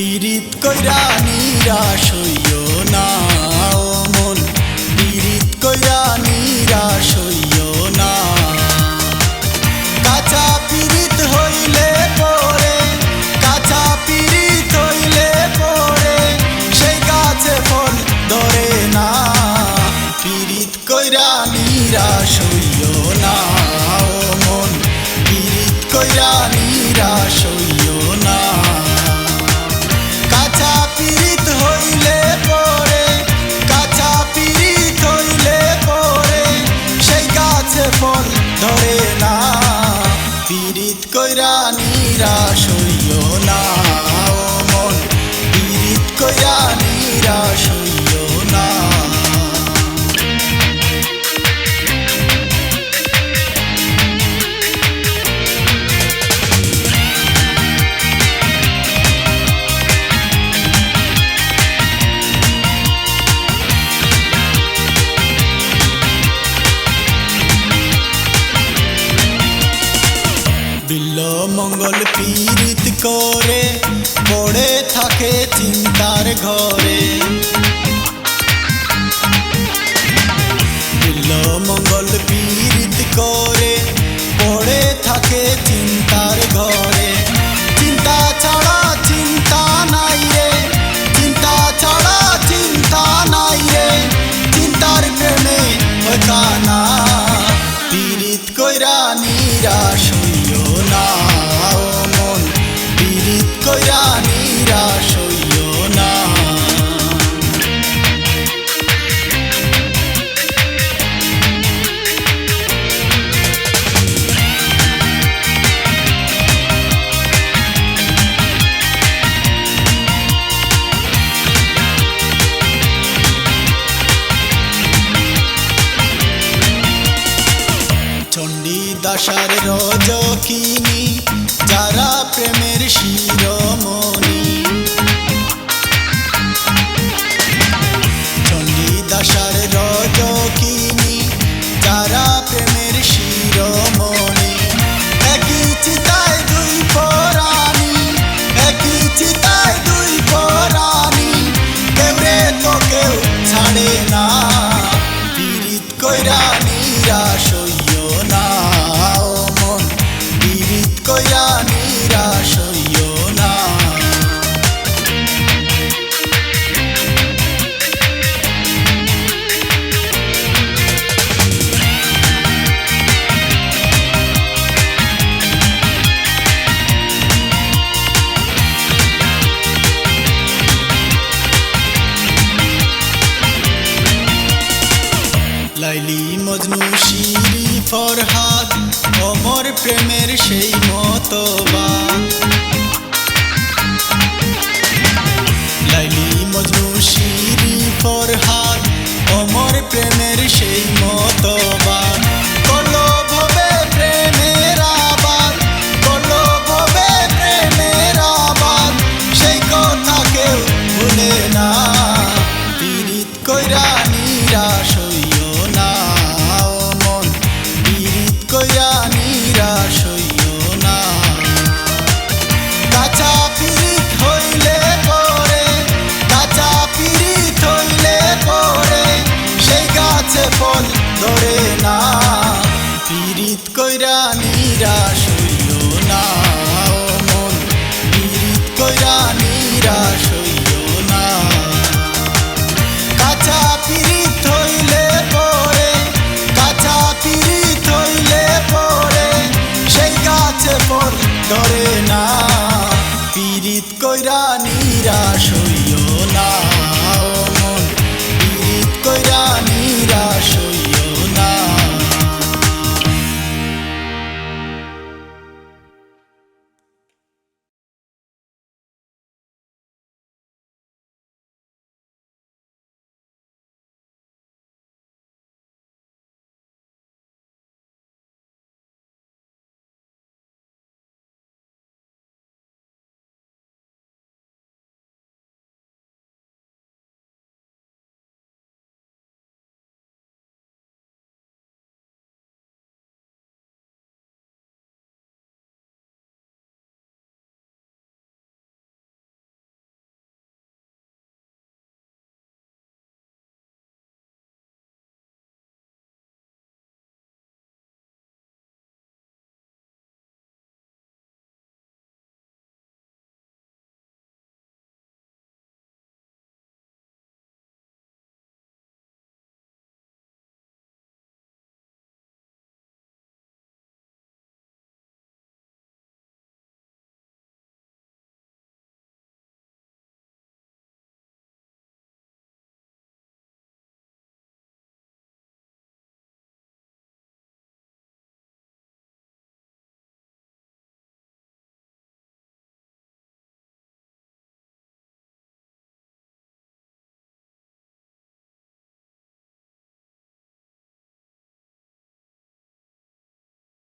পীড়িত কইরা নিরাশ হইও না মন। পীড়িত কইরা নিরাশ হইও না। কাঁচা পীড়িত হইলে পরে কাঁচা পীড়িত হইলে পরে সেই গাছে ফল ধরে না। পীড়িত কইরা নিরাশ Yeah. মঙ্গল পীড়িত করে পড়ে থাকে চিন্তার ঘরে। মঙ্গল পীড়িত হইয়া নিরাশ হইও না। চণ্ডী দাসার রজকিনী যারা প্রেমের শীত দিলি ফরহাদ অমর প্রেমের সেই মতবা লাইলি মজনু শিরি ফরহাদ অমর প্রেমের সেই মতবা কইরা নিরাশ হইও না।